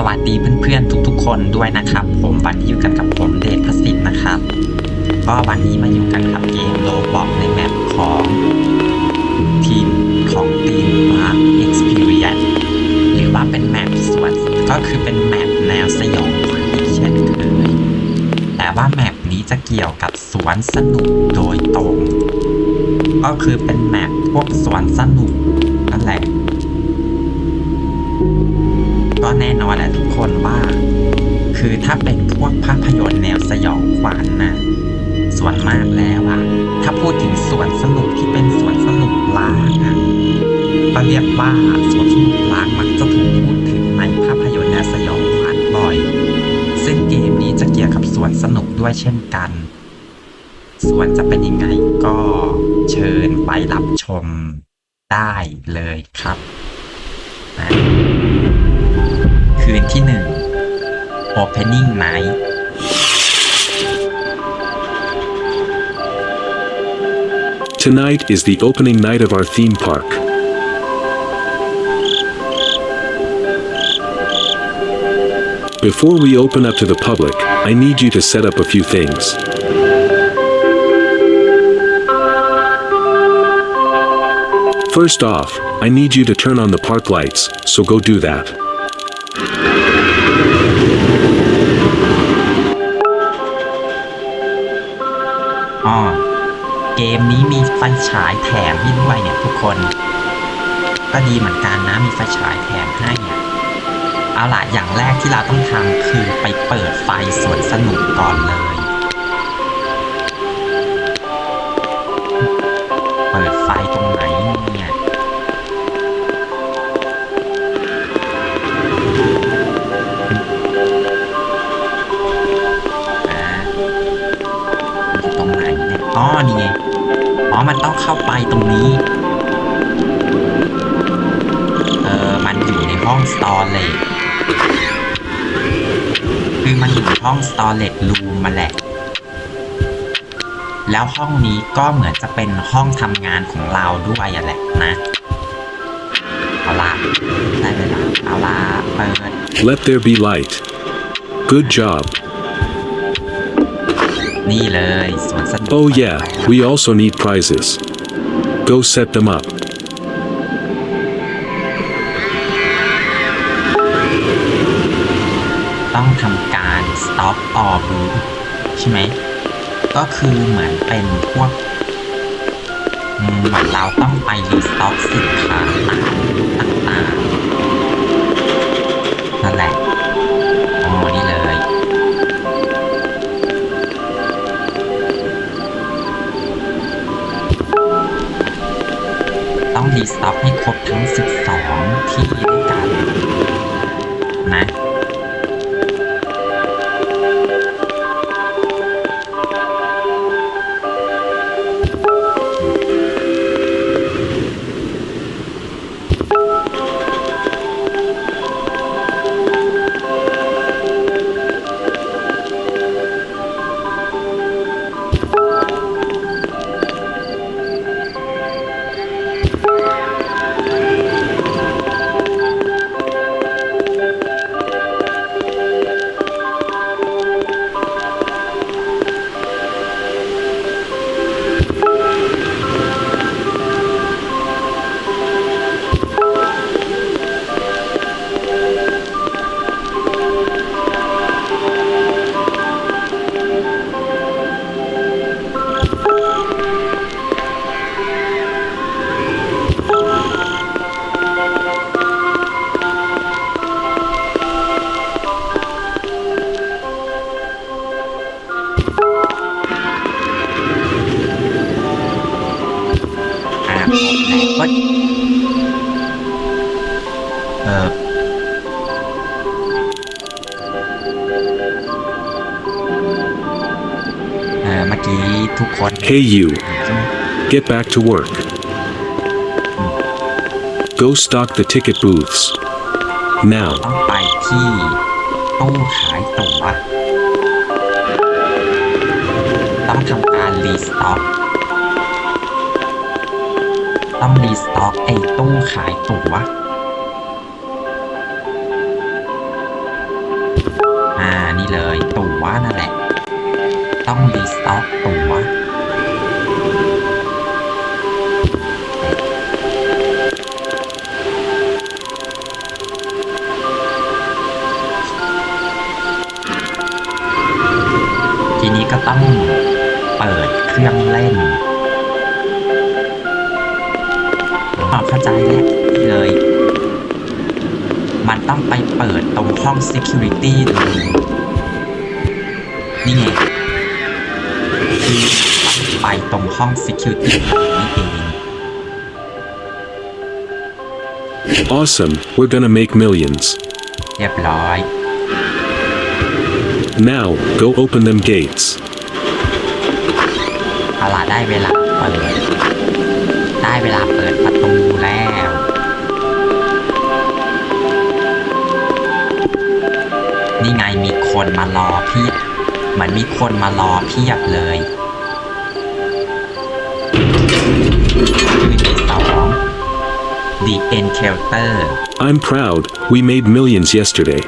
สวัสดีเพื่อนๆทุกๆ คนด้วยนะครับ ผมวันนี้อยู่กันกับผมเดชพสิทธิ์นะครับก็วันนี้มาอยู่กันกับเกมโลบอกในแมปของทีมของทีมมาร์ Experience หรือว่าเป็นแมปสวนก็คือเป็นแมปแนวสยองขวัญอีกเช่นเคยแต่ว่าแมปนี้จะเกี่ยวกับสวนสนุกโดยตรง ก็คือเป็นแมปพวกสวนสนุกนั่นแหละ น่นอนแหละทุกคนว่า คือถ้าเป็นพวกภาพยนตร์แนวสยองขวัญนะส่วนมากแล้วอะถ้าพูดถึงสวนสนุกที่เป็นสวนสนุกล้างอะก็เรียกว่าสวนสนุกล้างมักจะถูกพูดถึงในภาพยนตร์แนวสยองขวัญบ่อย ซึ่งเกมนี้จะเกี่ยวกับสวนสนุกด้วยเช่นกันส่วนจะเป็นยังไงก็เชิญไปรับชมได้เลยครับ คืนที่หนึ่ง Opening Night Tonight is the opening night of our theme park. Before we open up to the public, I need you to set up a few things. First off, I need you to turn on the park lights, so go do that. อ๋อเกมนี้มีไฟฉายแถมให้ด้วยเนี่ยทุกคน ก็ดีเหมือนกันนะมีไฟฉายแถมให้เนี่ยเอาล่ะอย่างแรกที่เราต้องทำคือไปเปิดไฟสวนสนุกก่อนเลย เปิดไฟต อ๋อมันต้องเข้าไปตรงนี้ เออมันอยู่ในห้องสตอเรจคือมันอยู่ห้องสตอเรจรูมมาแหละ แล้วห้องนี้ก็เหมือนจะเป็นห้องทำงานของเราด้วยอะแหละนะ เอาละได้เวลาเอาละเปิด Let there be light. Good job. นี่เลยสวนสนุก Oh, yeah, we also need prizes. Go set them up. ต้องทำการ stop all booth ใช่ไหม ก็คือเหมือนเป็นพวกอืมเหมือนเราต้องไปรีสต็อกสินค้าต่าง ครบทั้ง 12 ที่ เฮ้ยเออเออเมื่อกี้ทุกคน Hey, you, ใช่ไหม get back to work. Go stock the ticket booths. Now. ต้องไปที่ตู้ขายตั๋วต้องทำการรีสต็อก ต้องรีสต็อกไอ้ตู้ขายตั๋วอ่า นี่เลยตั๋วนั่นแหละ ต้องรีสต็อกตั๋วทีนี้ก็ต้องเปิดเครื่องเล่น อ๋อเข้าใจแล้วเลย มันต้องไปเปิดตรงห้อง security ดูนี่ไงคือต้องไปตรงห้อง security นี่เอง Awesome, we're gonna make millions. เรียบร้อย Now, go open them gates. เอาล่ะได้เวลาเปิด ได้เวลาเปิดประตู นี่ไงมีคนมารอเพียบเหมือนมีคนมารอเพียบเลยคือที่สอง The Encounter I'm proud, we made millions yesterday.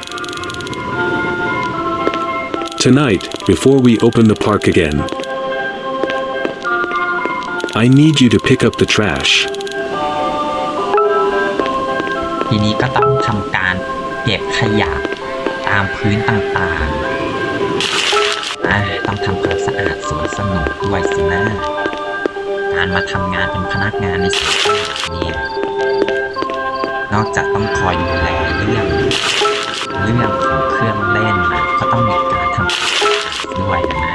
Tonight, before we open the park again, I need you to pick up the trash. ทีนี้ก็ต้องทำการเก็บขยะ ตามพื้นต่างๆอะต้องทำความสะอาดสวนสนุกด้วยสินะ การมาทำงานเป็นพนักงานในสวนสนุกเนี่ยนอกจากต้องคอยดูแลเรื่องเรื่องของเครื่องเล่นนะก็ต้องมีการทำความสะอาดด้วยนะ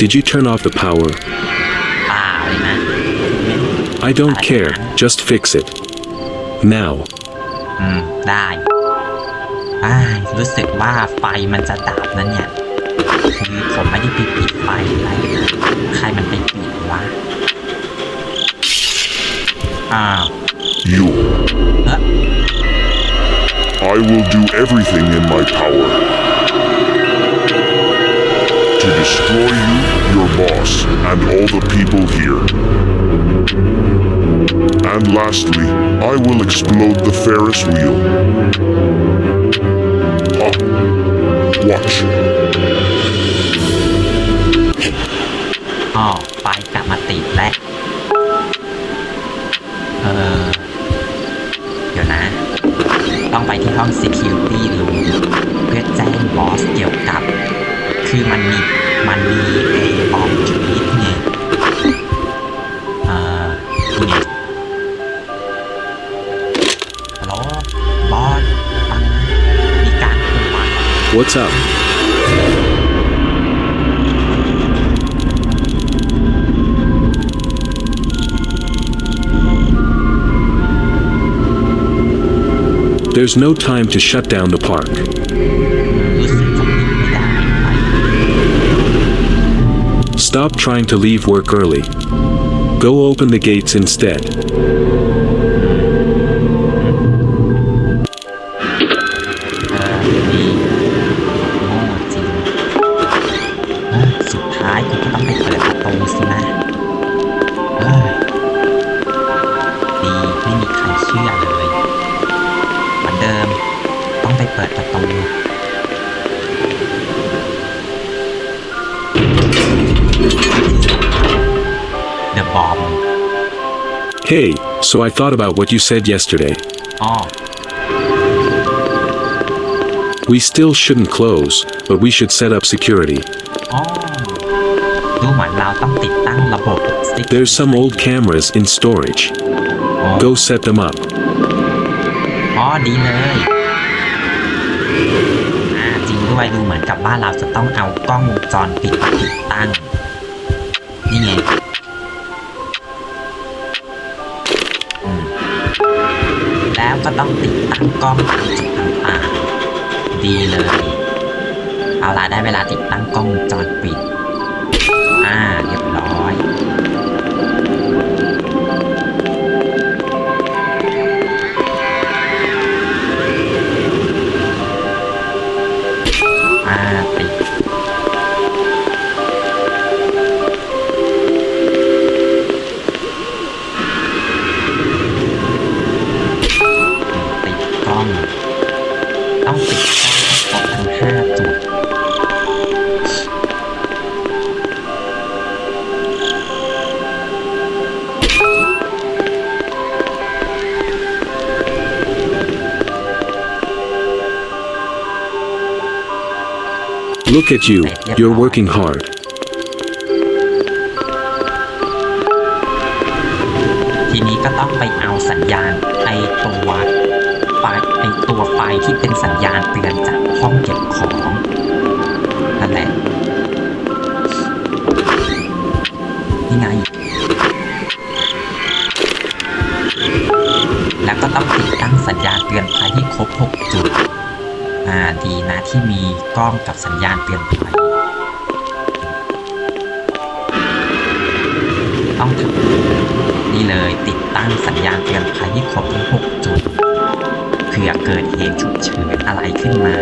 did you turn off the power? เปล่าเลยนะ I don't care, just fix it. Now. อืม ได้อ้ายรู้สึกว่าไฟมันจะดับนะเนี่ยคือผมไม่ได้ไปปิดไฟอะไรนะใครมันไปปิดวะ อ้าว You. เอ๊ะ I will do everything in my power to destroy you, your boss, and all the people here. And lastly, I will explode the Ferris wheel. Ah, watch. อ๋อไฟกลับมาติดแล้ว เออ เดี๋ยวนะ ต้องไปที่ห้อง Security Room เพื่อแจ้งบอสเกี่ยวกับ คือมันมีมันมีไอ้บอมทวิตไงเอ่อนี่ไงฮัลโหลบอสฟังนะมีการเคลื่อนไหว What's up? There's no time to shut down the park. Stop trying to leave work early. Go open the gates instead. Hey, so I thought about what you said yesterday. อ๋อ We still shouldn't close, but we should set up security. อ๋อดูเหมือนเราต้องติดตั้งระบบ Security There's some old cameras in storage. อ๋อ Go set them up. อ๋อ ดีเลย อ่า จริงด้วย ดูเหมือนกับบ้านเราจะต้องเอากล้องวงจรปิดมาติดตั้ง นี่ไง ต้องติดตั้งกล้องตามจุดต่างๆดีเลย เอาล่ะได้เวลาติดตั้งกล้องวงจรปิด อ่าเรียบร้อย อ่า Look at you, you're working hard. ทีนี้ก็ต้องไปเอาสัญญาณไอตัวไฟไอตัวไฟที่เป็นสัญญาณเตือนจาก ที่มีกล้องกับสัญญาณเตือนภัยต้องทำนี่เลยติดตั้งสัญญาณเตือนภัยให้ครบทั้ง 6 จุดเผื่อเกิดเหตุฉุกเฉินอะไรขึ้นมา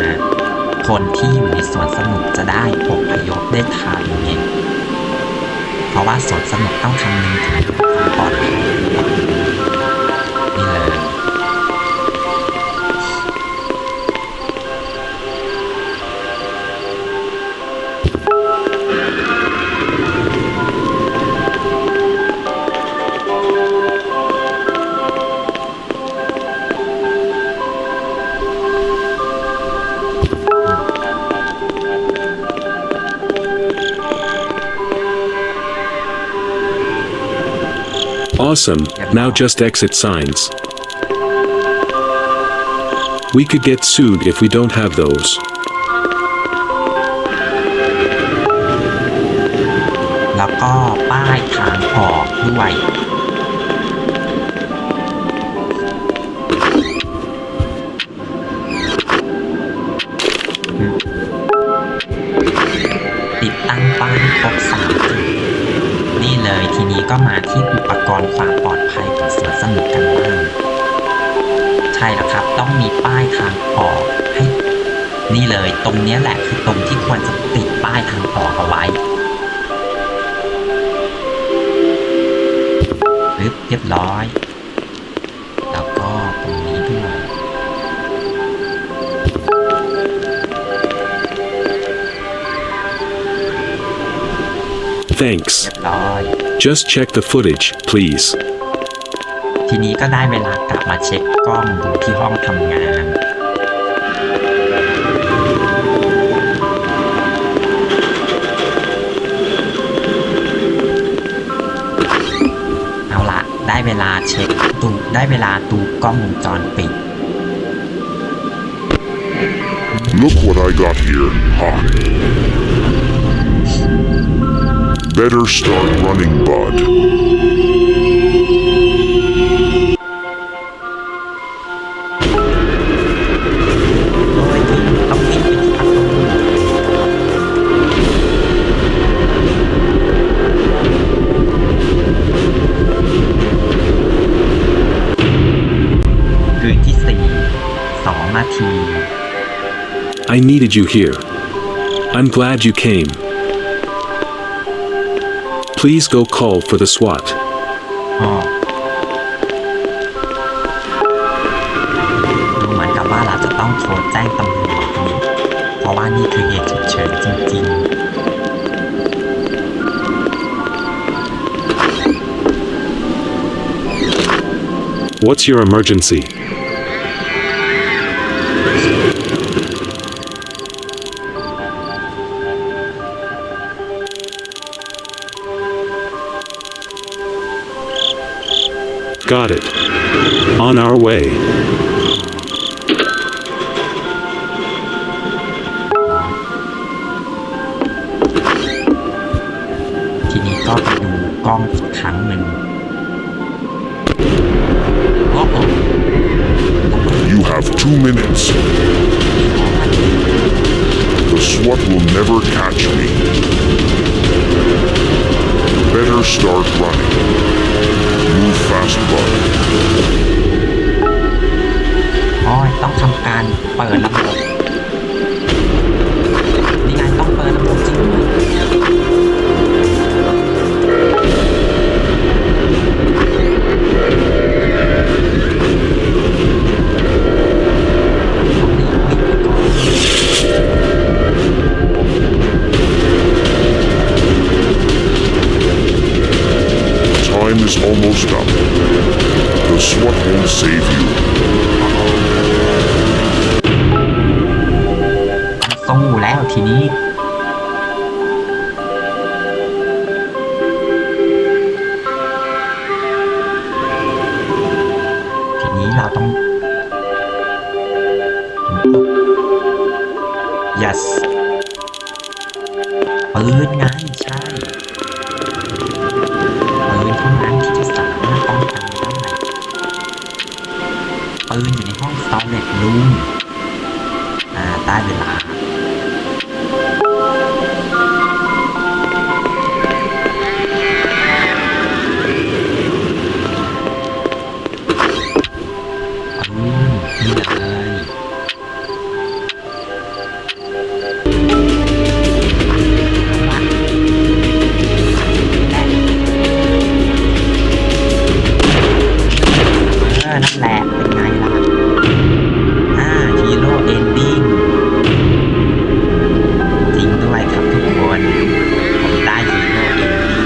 คนที่อยู่ในสวนสนุกจะได้อพยพได้ทันไงเพราะว่าสวนสนุกต้องคำนึงถึง Awesome, now just exit signs. We could get sued if we don't have those. รงเนี้ยแหละคือตรงที่ควรจะติดป้ายทางออกเอาไว้ปึ๊บเรียบร้อย แล้วก็ตรงนี้ด้วย Thanks. เรียบร้อย Just check the footage, please. ทีนี้ก็ได้เวลากลับมาเช็คกล้องดูที่ห้องทำงาน ได้เวลาเช็คตูได้เวลาดูกล้องวงจรปิด Look what I got here. Ha. Better start running, bud. 12 I needed you here. I'm glad you came. Please go call for the SWAT. Oh. ดูเหมือนกับว่าเราจะต้องโทรแจ้งตำรวจนี่เพราะว่านี่คือเหตุฉุกเฉินจริงๆ What's your emergency? Got it. On our way. You have two minutes. The SWAT will never catch me. You better start running. เปิดระบบ ทีนี้ ทีนี้เราต้อง yes ปืนไงใช่ปืนเท่านั้นที่จะสามารถป้องกันได้ปืนอยู่ในห้อง storage room อ่าได้เวลา แหละเป็นไงล่ะอ่าฮีโร่เอนดิ้งจริงด้วยครับทุกคนผมได้ฮีโร่เอนดิ้ง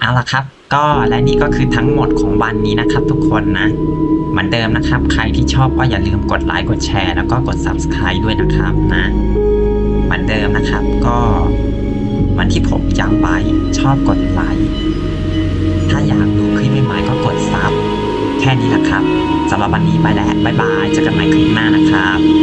เอาละครับ ก็และนี่ก็คือทั้งหมดของวันนี้นะครับทุกคนนะ เหมือนเดิมนะครับ ใครที่ชอบก็อย่าลืมกดไลค์กดแชร์แล้วก็กด subscribe ด้วยนะครับนะ เหมือนเดิมนะครับก็ เหมือนที่ผมย้ำไปชอบกดไลค์ถ้าอยากดูคลิปใหม่ๆก็กดซับแค่นี้แหละครับสำหรับวันนี้ไปแล้ว บ๊ายบายเจอกันใหม่คลิปหน้านะครับ